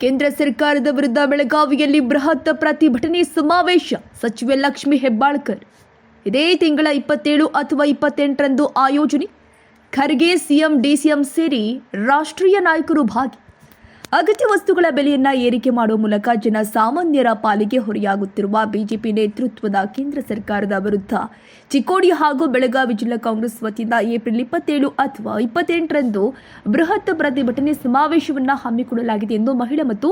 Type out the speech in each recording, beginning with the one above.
ಕೇಂದ್ರ ಸರ್ಕಾರದ ವಿರುದ್ಧ ಬೆಳಗಾವಿಯಲ್ಲಿ ಬೃಹತ್ ಪ್ರತಿಭಟನೆ ಸಮಾವೇಶ. ಸಚಿವೆ ಲಕ್ಷ್ಮಿ ಹೆಬ್ಬಾಳ್ಕರ್. ಇದೇ ತಿಂಗಳ ಇಪ್ಪತ್ತೇಳು ಅಥವಾ ಇಪ್ಪತ್ತೆಂಟರಂದು ಆಯೋಜನೆ. ಖರ್ಗೆ, ಸಿಎಂ, ಡಿಸಿಎಂ ಸೇರಿ ರಾಷ್ಟ್ರೀಯ ನಾಯಕರು ಭಾಗಿ. ಅಗತ್ಯ ವಸ್ತುಗಳ ಬೆಲೆಯನ್ನ ಏರಿಕೆ ಮಾಡುವ ಮೂಲಕ ಜನ ಸಾಮಾನ್ಯರ ಪಾಲಿಗೆ ಹೊರೆಯಾಗುತ್ತಿರುವ ಬಿಜೆಪಿ ನೇತೃತ್ವದ ಕೇಂದ್ರ ಸರ್ಕಾರದ ವಿರುದ್ಧ ಚಿಕ್ಕೋಡಿ ಹಾಗೂ ಬೆಳಗಾವಿ ಜಿಲ್ಲಾ ಕಾಂಗ್ರೆಸ್ ವತಿಯಿಂದ ಏಪ್ರಿಲ್ ಇಪ್ಪತ್ತೇಳು ಅಥವಾ ಇಪ್ಪತ್ತೆಂಟರಂದು ಬೃಹತ್ ಪ್ರತಿಭಟನೆ ಸಮಾವೇಶವನ್ನು ಹಮ್ಮಿಕೊಳ್ಳಲಾಗಿದೆ ಎಂದು ಮಹಿಳಾ ಮತ್ತು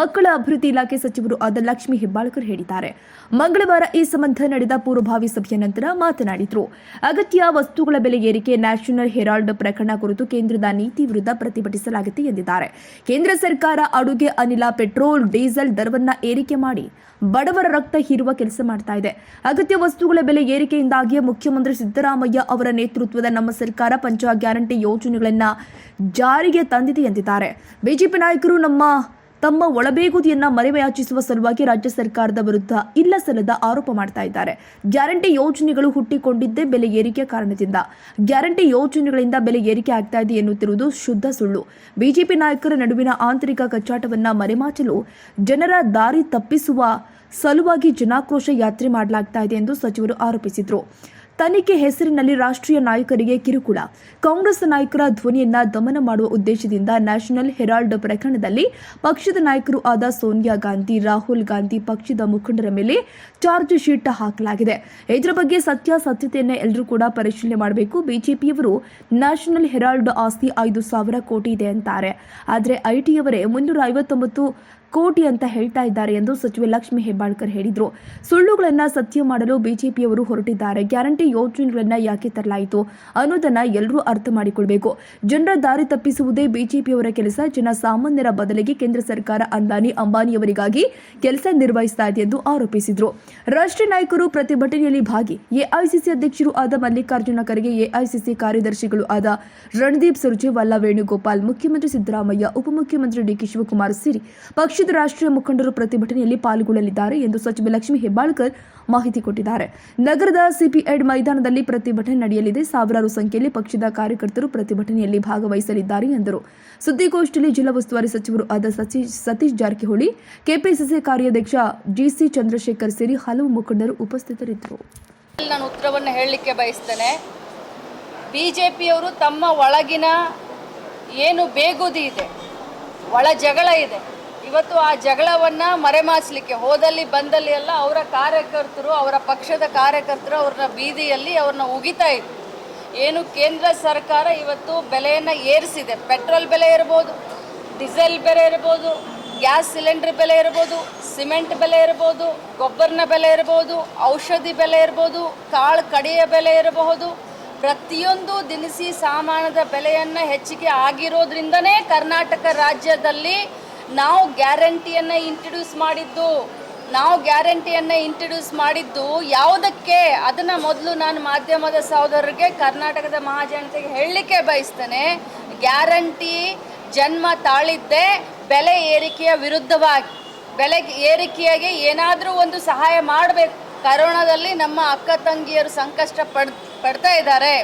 ಮಕ್ಕಳ ಅಭಿವೃದ್ಧಿ ಇಲಾಖೆ ಸಚಿವರು ಆದ ಲಕ್ಷ್ಮಿ ಹೆಬ್ಬಾಳ್ಕರ್ ಹೇಳಿದ್ದಾರೆ. ಮಂಗಳವಾರ ಈ ಸಂಬಂಧ ನಡೆದ ಪೂರ್ವಭಾವಿ ಸಭೆಯ ನಂತರ ಮಾತನಾಡಿದರು. ಅಗತ್ಯ ವಸ್ತುಗಳ ಬೆಲೆ ಏರಿಕೆ ನ್ಯಾಷನಲ್ ಹೆರಾಲ್ಡ್ ಪ್ರಕರಣ ಕುರಿತು ಕೇಂದ್ರದ ನೀತಿ ವಿರುದ್ಧ ಪ್ರತಿಭಟಿಸಲಾಗಿದೆ ಎಂದಿದ್ದಾರೆ. ಕೇಂದ್ರ ಸರ್ಕಾರ ಅಡುಗೆ ಅನಿಲ, ಪೆಟ್ರೋಲ್, ಡೀಸೆಲ್ ದರವನ್ನ ಏರಿಕೆ ಮಾಡಿ ಬಡವರ ರಕ್ತ ಹೀರುವ ಕೆಲಸ ಮಾಡ್ತಾ ಇದೆ. ಅಗತ್ಯ ವಸ್ತುಗಳ ಬೆಲೆ ಏರಿಕೆಯಿಂದಾಗಿ ಮುಖ್ಯಮಂತ್ರಿ ಸಿದ್ದರಾಮಯ್ಯ ಅವರ ನೇತೃತ್ವದ ನಮ್ಮ ಸರ್ಕಾರ ಪಂಚ ಗ್ಯಾರಂಟಿ ಯೋಜನೆಗಳನ್ನ ಜಾರಿಗೆ ತಂದಿದೆ ಎಂದಿದ್ದಾರೆ. ಬಿಜೆಪಿ ನಾಯಕರು ನಮ್ಮ ತಮ್ಮ ಒಳಬೇಗುದಿಯನ್ನ ಮರೆವಯಾಚಿಸುವ ಸಲುವಾಗಿ ರಾಜ್ಯ ಸರ್ಕಾರದ ವಿರುದ್ಧ ಇಲ್ಲ ಸಲ್ಲದ ಆರೋಪ ಮಾಡ್ತಾ ಇದ್ದಾರೆ. ಗ್ಯಾರಂಟಿ ಯೋಜನೆಗಳು ಹುಟ್ಟಿಕೊಂಡಿದ್ದೇ ಬೆಲೆ ಏರಿಕೆ ಕಾರಣದಿಂದ. ಗ್ಯಾರಂಟಿ ಯೋಜನೆಗಳಿಂದ ಬೆಲೆ ಏರಿಕೆ ಆಗ್ತಾ ಇದೆ ಎನ್ನುತ್ತಿರುವುದು ಶುದ್ಧ ಸುಳ್ಳು. ಬಿಜೆಪಿ ನಾಯಕರ ನಡುವಿನ ಆಂತರಿಕ ಕಚ್ಚಾಟವನ್ನ ಮರೆಮಾಚಲು ಜನರ ದಾರಿ ತಪ್ಪಿಸುವ ಸಲುವಾಗಿ ಜನಾಕ್ರೋಶ ಯಾತ್ರೆ ಮಾಡಲಾಗ್ತಾ ಇದೆ ಎಂದು ಸಚಿವರು ಆರೋಪಿಸಿದರು. ತನಿಖೆ ಹೆಸರಿನಲ್ಲಿ ರಾಷ್ಟ್ರೀಯ ನಾಯಕರಿಗೆ ಕಿರುಕುಳ. ಕಾಂಗ್ರೆಸ್ ನಾಯಕರ ಧ್ವನಿಯನ್ನ ದಮನ ಮಾಡುವ ಉದ್ದೇಶದಿಂದ ನ್ಯಾಷನಲ್ ಹೆರಾಲ್ಡ್ ಪ್ರಕರಣದಲ್ಲಿ ಪಕ್ಷದ ನಾಯಕರು ಆದ ಸೋನಿಯಾ ಗಾಂಧಿ, ರಾಹುಲ್ ಗಾಂಧಿ ಪಕ್ಷದ ಮುಖಂಡರ ಮೇಲೆ ಚಾರ್ಜ್ ಶೀಟ್ ಹಾಕಲಾಗಿದೆ. ಇದರ ಬಗ್ಗೆ ಸತ್ಯಾಸತ್ಯತೆಯನ್ನು ಎಲ್ಲರೂ ಕೂಡ ಪರಿಶೀಲನೆ ಮಾಡಬೇಕು. ಬಿಜೆಪಿಯವರು ನ್ಯಾಷನಲ್ ಹೆರಾಲ್ಡ್ ಆಸ್ತಿ ಐದು ಸಾವಿರ ಕೋಟಿ ಇದೆ ಅಂತಾರೆ. ಆದರೆ ಐಟಿಯವರೇ ಮುನ್ನೂರ ಐವತ್ತೊಂಬತ್ತು ಕೋಟಿ ಅಂತ ಹೇಳ್ತಾ ಇದ್ದಾರೆ ಎಂದು ಸಚಿವೆ ಲಕ್ಷ್ಮಿ ಹೆಬ್ಬಾಳ್ಕರ್ ಹೇಳಿದರು. ಸುಳ್ಳುಗಳನ್ನು ಸತ್ಯ ಮಾಡಲು ಬಿಜೆಪಿಯವರು ಹೊರಟಿದ್ದಾರೆ. ಗ್ಯಾರಂಟಿ ಯೋಜನೆಗಳನ್ನು ಯಾಕೆ ತರಲಾಯಿತು? ಅನ್ನೋದನ್ನು ಎಲ್ಲರೂ ಅರ್ಥ ಮಾಡಿಕೊಳ್ಬೇಕು. ಜನರ ದಾರಿ ತಪ್ಪಿಸುವುದೇ ಬಿಜೆಪಿಯವರ ಕೆಲಸ. ಜನ ಸಾಮಾನ್ಯರ ಬದಲಿಗೆ ಕೇಂದ್ರ ಸರ್ಕಾರ ಅಂದಾನಿ ಅಂಬಾನಿಯವರಿಗಾಗಿ ಕೆಲಸ ನಿರ್ವಹಿಸ್ತಾ ಇದೆ ಎಂದು ಆರೋಪಿಸಿದರು. ರಾಷ್ಟ್ರೀಯ ನಾಯಕರು ಪ್ರತಿಭಟನೆಯಲ್ಲಿ ಭಾಗಿ. ಎಐಸಿಸಿ ಅಧ್ಯಕ್ಷರು ಆದ ಮಲ್ಲಿಕಾರ್ಜುನ ಖರ್ಗೆ, ಎಐಸಿಸಿ ಕಾರ್ಯದರ್ಶಿಗಳು ಆದ ರಣದೀಪ್ ಸುರ್ಜೇವಾಲಾ, ವೇಣುಗೋಪಾಲ್, ಮುಖ್ಯಮಂತ್ರಿ ಸಿದ್ದರಾಮಯ್ಯ, ಉಪಮುಖ್ಯಮಂತ್ರಿ ಡಿಕೆ ಶಿವಕುಮಾರ್ ಸೇರಿ ಪಕ್ಷದ ರಾಷ್ಟ್ರೀಯ ಮುಖಂಡರು ಪ್ರತಿಭಟನೆಯಲ್ಲಿ ಪಾಲ್ಗೊಳ್ಳಲಿದ್ದಾರೆ ಎಂದು ಸಚಿವೆ ಲಕ್ಷ್ಮಿ ಹೆಬ್ಬಾಳ್ಕರ್ ಮಾಹಿತಿ ಕೊಟ್ಟಿದ್ದಾರೆ. ನಗರದ ಸಿಪಿಐಡ್ ಮೈದಾನದಲ್ಲಿ ಪ್ರತಿಭಟನೆ ನಡೆಯಲಿದೆ. ಸಾವಿರಾರು ಸಂಖ್ಯೆಯಲ್ಲಿ ಪಕ್ಷದ ಕಾರ್ಯಕರ್ತರು ಪ್ರತಿಭಟನೆಯಲ್ಲಿ ಭಾಗವಹಿಸಲಿದ್ದಾರೆ ಎಂದರು. ಸುದ್ದಿಗೋಷ್ಠಿಯಲ್ಲಿ ಜಿಲ್ಲಾ ಉಸ್ತುವಾರಿ ಸಚಿವರು ಆದ ಸತೀಶ್ ಜಾರಕಿಹೊಳಿ, ಕೆಪಿಸಿಸಿ ಕಾರ್ಯಾಧ್ಯಕ್ಷ ಜಿಸಿ ಚಂದ್ರಶೇಖರ್ ಸೇರಿ ಹಲವು ಮುಖಂಡರು ಉಪಸ್ಥಿತರಿದ್ದರು. ನಾನು ಉತ್ತರವನ್ನು ಹೇಳಲಿಕ್ಕೆ ಬಯಸ್ತೇನೆ. ಬಿ ಜೆ ಪಿಯವರು ತಮ್ಮ ಒಳಗಿನ ಏನು ಬೇಗುದಿ ಇದೆ, ಒಳ ಜಗಳ ಇದೆ ಇವತ್ತು ಆ ಜಗಳವನ್ನು ಮರೆಮಾಚಲಿಕ್ಕೆ, ಹೋದಲ್ಲಿ ಬಂದಲ್ಲಿ ಎಲ್ಲ ಅವರ ಕಾರ್ಯಕರ್ತರು, ಅವರ ಪಕ್ಷದ ಕಾರ್ಯಕರ್ತರು ಅವ್ರನ್ನ ಬೀದಿಯಲ್ಲಿ ಅವ್ರನ್ನ ಉಗಿತಾ ಇದ್ರು. ಏನು ಕೇಂದ್ರ ಸರ್ಕಾರ ಇವತ್ತು ಬೆಲೆಯನ್ನು ಏರಿಸಿದೆ. ಪೆಟ್ರೋಲ್ ಬೆಲೆ ಇರ್ಬೋದು, ಡೀಸೆಲ್ ಬೆಲೆ ಇರ್ಬೋದು, ಗ್ಯಾಸ್ ಸಿಲಿಂಡರ್ ಬೆಲೆ ಇರ್ಬೋದು, ಸಿಮೆಂಟ್ ಬೆಲೆ ಇರ್ಬೋದು, ಗೊಬ್ಬರನ ಬೆಲೆ ಇರ್ಬೋದು, ಔಷಧಿ ಬೆಲೆ ಇರ್ಬೋದು, ಕಾಳು ಕಡಿಯ ಬೆಲೆ ಇರಬಹುದು. ಪ್ರತಿಯೊಂದು ದಿನಸಿ ಸಾಮಾನದ ಬೆಲೆಯನ್ನು ಹೆಚ್ಚಿಗೆ ಆಗಿರೋದ್ರಿಂದನೇ ಕರ್ನಾಟಕ ರಾಜ್ಯದಲ್ಲಿ ನಾವು ಗ್ಯಾರಂಟಿಯನ್ನು ಇಂಟ್ರಡ್ಯೂಸ್ ಮಾಡಿದ್ದು, ನಾವು ಗ್ಯಾರಂಟಿಯನ್ನು ಇಂಟ್ರಡ್ಯೂಸ್ ಮಾಡಿದ್ದು ಯಾವುದಕ್ಕೆ? ಅದನ್ನು ಮೊದಲು ನಾನು ಮಾಧ್ಯಮದ ಸಹೋದರರಿಗೆ, ಕರ್ನಾಟಕದ ಮಹಾಜನತೆಗೆ ಹೇಳಲಿಕ್ಕೆ ಬಯಸ್ತೇನೆ. ಗ್ಯಾರಂಟಿ ಜನ್ಮ ತಾಳಿದ್ದೇ ಬೆಲೆ ಏರಿಕೆಯ ವಿರುದ್ಧವಾಗಿ, ಬೆಲೆ ಏರಿಕೆಯಾಗಿ ಏನಾದರೂ ಒಂದು ಸಹಾಯ ಮಾಡಬೇಕು. ಕರೋನಾದಲ್ಲಿ ನಮ್ಮ ಅಕ್ಕ ತಂಗಿಯರು ಸಂಕಷ್ಟ ಪಡ್ ಪಡ್ತಾ ಇದ್ದಾರೆ.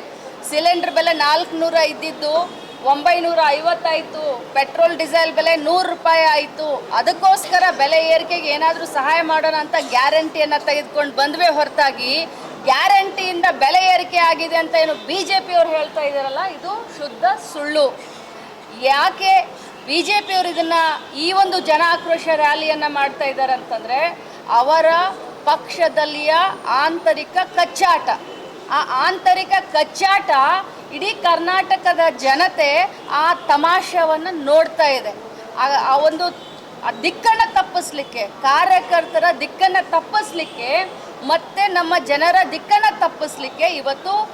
ಸಿಲಿಂಡರ್ ಬೆಲೆ ನಾಲ್ಕುನೂರ ಇದ್ದಿದ್ದು ಒಂಬೈನೂರ ಐವತ್ತಾಯಿತು ಪೆಟ್ರೋಲ್ ಡೀಸೆಲ್ ಬೆಲೆ ನೂರು ರೂಪಾಯಿ ಆಯಿತು. ಅದಕ್ಕೋಸ್ಕರ ಬೆಲೆ ಏರಿಕೆಗೆ ಏನಾದರೂ ಸಹಾಯ ಮಾಡೋಣ ಅಂತ ಗ್ಯಾರಂಟಿಯನ್ನು ತೆಗೆದುಕೊಂಡು ಬಂದ್ವೇ ಹೊರತಾಗಿ ಗ್ಯಾರಂಟಿಯಿಂದ ಬೆಲೆ ಏರಿಕೆ ಆಗಿದೆ ಅಂತ ಏನು ಬಿ ಜೆ ಪಿಯವರು ಹೇಳ್ತಾ ಇದ್ದಾರಲ್ಲ, ಇದು ಶುದ್ಧ ಸುಳ್ಳು. ಯಾಕೆ ಬಿ ಜೆ ಪಿಯವರು ಇದನ್ನು ಈ ಒಂದು ಜನ ಆಕ್ರೋಶ ರ್ಯಾಲಿಯನ್ನು ಮಾಡ್ತಾ ಇದ್ದಾರೆ ಅಂತಂದರೆ ಅವರ ಪಕ್ಷದಲ್ಲಿಯ ಆಂತರಿಕ ಕಚ್ಚಾಟ. ಆ ಆಂತರಿಕ ಕಚ್ಚಾಟ ಇಡೀ ಕರ್ನಾಟಕದ ಜನತೆ ಆ ತಮಾಷೆಯನ್ನು ನೋಡ್ತಾ ಇದೆ. ಆ- ಒಂದು ದಿಕ್ಕನ್ನ ತಪ್ಪಿಸ್ಲಿಕ್ಕೆ, ಕಾರ್ಯಕರ್ತರ ದಿಕ್ಕನ್ನು ತಪ್ಪಿಸ್ಲಿಕ್ಕೆ, ಮತ್ತೆ ನಮ್ಮ ಜನರ ದಿಕ್ಕನ್ನು ತಪ್ಪಿಸ್ಲಿಕ್ಕೆ ಇವತ್ತು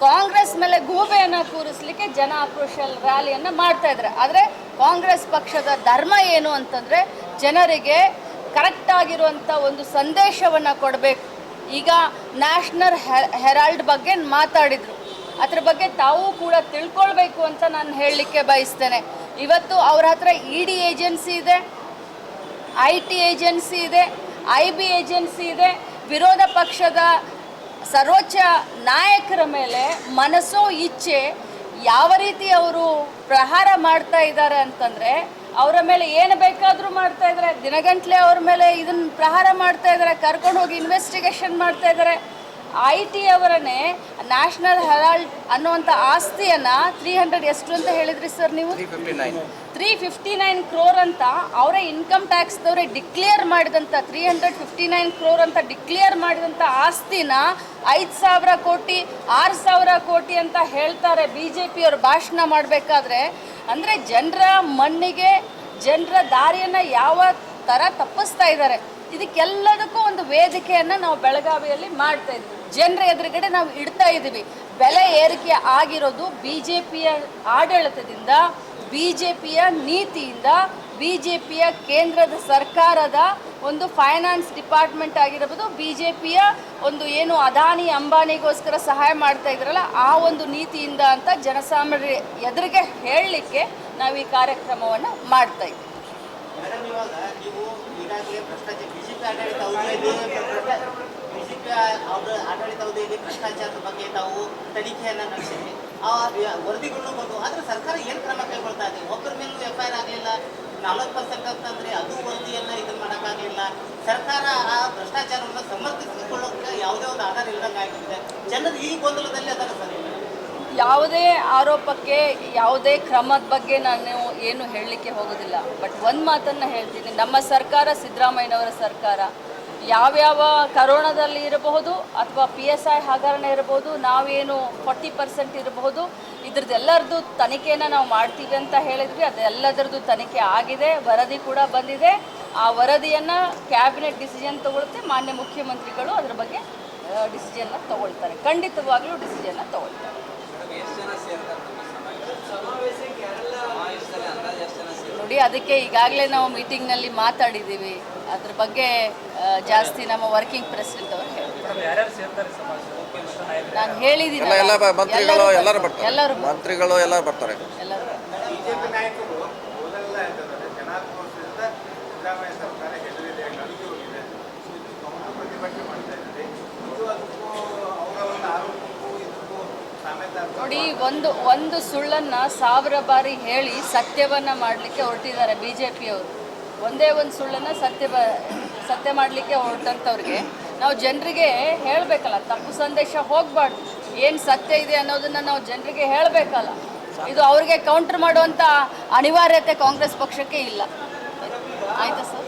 ಕಾಂಗ್ರೆಸ್ ಮೇಲೆ ಗೂಬೆಯನ್ನು ಕೂರಿಸ್ಲಿಕ್ಕೆ ಜನ ಆಕ್ರೋಶ ರ್ಯಾಲಿಯನ್ನು ಮಾಡ್ತಾ ಇದ್ದಾರೆ. ಆದರೆ ಕಾಂಗ್ರೆಸ್ ಪಕ್ಷದ ಧರ್ಮ ಏನು ಅಂತಂದರೆ ಜನರಿಗೆ ಕರೆಕ್ಟ್ ಆಗಿರುವಂಥ ಒಂದು ಸಂದೇಶವನ್ನು ಕೊಡಬೇಕು. ಈಗ ನ್ಯಾಷನಲ್ ಹೆರಾಲ್ಡ್ ಬಗ್ಗೆ ಮಾತಾಡಿದರು. ಅದ್ರ ಬಗ್ಗೆ ತಾವು ಕೂಡ ತಿಳ್ಕೊಳ್ಬೇಕು ಅಂತ ನಾನು ಹೇಳಲಿಕ್ಕೆ ಬಯಸ್ತೇನೆ. ಇವತ್ತು ಅವ್ರ ಹತ್ರ ಇ ಡಿ ಏಜೆನ್ಸಿ ಇದೆ ಐ ಟಿ ಏಜೆನ್ಸಿ ಇದೆ ಐ ಬಿ ಏಜೆನ್ಸಿ ಇದೆ. ವಿರೋಧ ಪಕ್ಷದ ಸರ್ವೋಚ್ಚ ನಾಯಕರ ಮೇಲೆ ಮನಸ್ಸೋ ಇಚ್ಛೆ ಯಾವ ರೀತಿ ಅವರು ಪ್ರಹಾರ ಮಾಡ್ತಾ ಇದ್ದಾರೆ ಅಂತಂದರೆ, ಅವರ ಮೇಲೆ ಏನು ಬೇಕಾದರೂ ಮಾಡ್ತಾ ಇದ್ದಾರೆ. ದಿನಗಂಟ್ಲೆ ಅವ್ರ ಮೇಲೆ ಇದನ್ನು ಪ್ರಹಾರ ಮಾಡ್ತಾ ಇದ್ದಾರೆ ಕರ್ಕೊಂಡು ಹೋಗಿ ಇನ್ವೆಸ್ಟಿಗೇಷನ್ ಮಾಡ್ತಾ ಇದ್ದಾರೆ. ಐ ಟಿ ಅವರನ್ನೇ ನ್ಯಾಷನಲ್ ಹೆರಾಲ್ಡ್ ಅನ್ನುವಂಥ ಆಸ್ತಿಯನ್ನು ತ್ರೀ ಹಂಡ್ರೆಡ್ ಎಷ್ಟು ಅಂತ ಹೇಳಿದ್ರಿ ಸರ್ ನೀವು? ತ್ರೀ ಫಿಫ್ಟಿ ನೈನ್ ಕ್ರೋರ್ ಅಂತ ಅವರೇ ಇನ್ಕಮ್ ಟ್ಯಾಕ್ಸ್ದವರೇ ಡಿಕ್ಲೇರ್ ಮಾಡಿದಂಥ three hundred fifty nine crore ಅಂತ ಡಿಕ್ಲೇರ್ ಮಾಡಿದಂಥ ಆಸ್ತಿನ ಐದು ಸಾವಿರ ಕೋಟಿ ಆರು ಸಾವಿರ ಕೋಟಿ ಅಂತ ಹೇಳ್ತಾರೆ ಬಿ ಜೆ ಪಿಯವರು ಭಾಷಣ ಮಾಡಬೇಕಾದ್ರೆ. ಅಂದರೆ ಜನರ ಮಣ್ಣಿಗೆ ಜನರ ದಾರಿಯನ್ನು ಯಾವ ಥರ ತಪ್ಪಿಸ್ತಾ ಇದ್ದಾರೆ. ಇದಕ್ಕೆಲ್ಲದಕ್ಕೂ ಒಂದು ವೇದಿಕೆಯನ್ನು ನಾವು ಬೆಳಗಾವಿಯಲ್ಲಿ ಮಾಡ್ತಾ ಇದ್ವಿ. ಜನರ ಎದುರುಗಡೆ ನಾವು ಇಡ್ತಾ ಇದ್ದೀವಿ. ಬೆಲೆ ಏರಿಕೆ ಆಗಿರೋದು ಬಿ ಜೆ ಪಿಯ ಆಡಳಿತದಿಂದ ಬಿ ಜೆ ಪಿಯ ನೀತಿಯಿಂದ ಬಿ ಜೆ ಪಿಯ ಕೇಂದ್ರದ ಸರ್ಕಾರದ ಒಂದು ಫೈನಾನ್ಸ್ ಡಿಪಾರ್ಟ್ಮೆಂಟ್ ಆಗಿರ್ಬೋದು ಬಿ ಜೆ ಪಿಯ ಒಂದು ಏನು ಅದಾನಿ ಅಂಬಾನಿಗೋಸ್ಕರ ಸಹಾಯ ಮಾಡ್ತಾ ಇದ್ರಲ್ಲ, ಆ ಒಂದು ನೀತಿಯಿಂದ ಅಂತ ಜನಸಾಮಾನ್ಯರ ಎದುರಿಗೆ ಹೇಳಲಿಕ್ಕೆ ನಾವು ಈ ಕಾರ್ಯಕ್ರಮವನ್ನು ಮಾಡ್ತಾ ಇದ್ದೀವಿ ಮೇಡಮ್, ಇವಾಗ ನೀವು ಈಗಾಗಲೇ ಭ್ರಷ್ಟಾಚಾರ, ಬಿಜೆಪಿ ಆಡಳಿತ ಬಿಜೆಪಿ ಅವರ ಆಡಳಿತ ಅವಧಿಯಲ್ಲಿ ಭ್ರಷ್ಟಾಚಾರದ ಬಗ್ಗೆ ತಾವು ತನಿಖೆಯನ್ನ ನಡೆಸಿದ್ರಿ, ಆ ವರದಿಗಳು ಬಂದು, ಆದ್ರೆ ಸರ್ಕಾರ ಏನು ಕ್ರಮ ಕೈಗೊಳ್ತಾ ಇದೆ? ಒಬ್ಬರ ಮೇಲೂ ಎಫ್ ಐ ಆರ್ ಆಗಲಿಲ್ಲ, ನಲವತ್ತು ಪರ್ಸೆಂಟ್ ಅಂತಂದ್ರೆ ಅದು ವರದಿಯನ್ನ ಇದನ್ನ ಮಾಡೋಕ್ಕಾಗಲಿಲ್ಲ. ಸರ್ಕಾರ ಆ ಭ್ರಷ್ಟಾಚಾರವನ್ನು ಸಮರ್ಥಿಸಿಕೊಳ್ಳೋಕೆ ಯಾವುದೇ ಒಂದು ಆಧಾರ ಇಲ್ಲದಂಗೆ ಆಗಿದೆ ಜನರು ಈ ಗೊಂದಲದಲ್ಲಿ ಅದರ ಸರ್ ಯಾವುದೇ ಆರೋಪಕ್ಕೆ ಯಾವುದೇ ಕ್ರಮದ ಬಗ್ಗೆ ನಾನು ಏನು ಹೇಳಲಿಕ್ಕೆ ಹೋಗೋದಿಲ್ಲ. ಬಟ್ ಒಂದು ಮಾತನ್ನು ಹೇಳ್ತೀನಿ. ನಮ್ಮ ಸರ್ಕಾರ, ಸಿದ್ದರಾಮಯ್ಯನವರ ಸರ್ಕಾರ, ಯಾವ್ಯಾವ ಕರೋನಾದಲ್ಲಿ ಇರಬಹುದು ಅಥವಾ ಪಿ ಎಸ್ ಐ ಹಗರಣ ಇರಬಹುದು, ನಾವೇನು ಫಾರ್ಟಿ ಪರ್ಸೆಂಟ್ ಇರಬಹುದು ಇದ್ರದ್ದೆಲ್ಲರದ್ದು ತನಿಖೆಯನ್ನು ನಾವು ಮಾಡ್ತೀವಿ ಅಂತ ಹೇಳಿದ್ವಿ. ಅದೆಲ್ಲದರದ್ದು ತನಿಖೆ ಆಗಿದೆ, ವರದಿ ಕೂಡ ಬಂದಿದೆ. ಆ ವರದಿಯನ್ನು ಕ್ಯಾಬಿನೆಟ್ ಡಿಸಿಷನ್ ತಗೊಳುತ್ತೆ ಮಾನ್ಯ ಮುಖ್ಯಮಂತ್ರಿಗಳು ಅದರ ಬಗ್ಗೆ ಡಿಸಿಷನ್ನ ತಗೊಳ್ತಾರೆ. ಖಂಡಿತವಾಗ್ಲೂ ಡಿಸಿಷನ್ನ ತಗೊಳ್ತಾರೆ. ಅದಕ್ಕೆ ಈಗಾಗಲೇ ನಾವು ಮೀಟಿಂಗ್ನಲ್ಲಿ ಮಾತಾಡಿದ್ದೀವಿ. ಅದ್ರ ಬಗ್ಗೆ ಜಾಸ್ತಿ ನಮ್ಮ ವರ್ಕಿಂಗ್ ಪ್ರೆಸಿಡೆಂಟ್ ಅವರು ನಾನು ಹೇಳಿದ್ದೀನಿ ಎಲ್ಲ ಎಲ್ಲ ಬ- ಮಂತ್ರಿಗಳು ಎಲ್ಲರೂ ಬರ್ತಾರೆ. ಎಲ್ಲರೂ ಮಂತ್ರಿಗಳು ಎಲ್ಲರೂ ಬರ್ತಾರೆ. ಎಲ್ಲರೂ ಬಿಜೆಪಿ ನಾಯಕರು ಮೊದಲೆಲ್ಲ ಹೇಳ್ತಿದ್ದಾರೆ ಜನಾಕ್ರೋಶದಿಂದ ಸಿದ್ದರಾಮಯ್ಯ ಸರ್ಕಾರ ಹೆದರಿದೆ ಪ್ರತಿಭಟನೆ ಮಾಡ್ತಾ ಇದ್ದಾರೆ ಇದು ಅದಕ್ಕೂ ಅವರ ಒಂದು ಆರೋಪಕ್ಕೂ ಇದಕ್ಕೂ ಸಾಮ್ಯತೆ ಆಗ್ತದೆ. ನೋಡಿ, ಒಂದು ಒಂದು ಸುಳ್ಳನ್ನ ಸಾವಿರ ಬಾರಿ ಹೇಳಿ ಸತ್ಯವನ್ನ ಮಾಡಲಿಕ್ಕೆ ಹೊರಟಿದ್ದಾರೆ ಬಿ ಜೆ ಪಿಯವರು ಒಂದೇ ಒಂದು ಸುಳ್ಳನ್ನ ಸತ್ಯ ಸತ್ಯ ಮಾಡಲಿಕ್ಕೆ ಹೊರಟಂಥವ್ರಿಗೆ ನಾವು ಜನರಿಗೆ ಹೇಳಬೇಕಲ್ಲ, ತಪ್ಪು ಸಂದೇಶ ಹೋಗ್ಬಾರ್ದು. ಏನು ಸತ್ಯ ಇದೆ ಅನ್ನೋದನ್ನ ನಾವು ಜನರಿಗೆ ಹೇಳಬೇಕಲ್ಲ. ಇದು ಅವ್ರಿಗೆ ಕೌಂಟರ್ ಮಾಡುವಂತ ಅನಿವಾರ್ಯತೆ ಕಾಂಗ್ರೆಸ್ ಪಕ್ಷಕ್ಕೆ ಇಲ್ಲ. ಆಯ್ತಾ ಸರ್?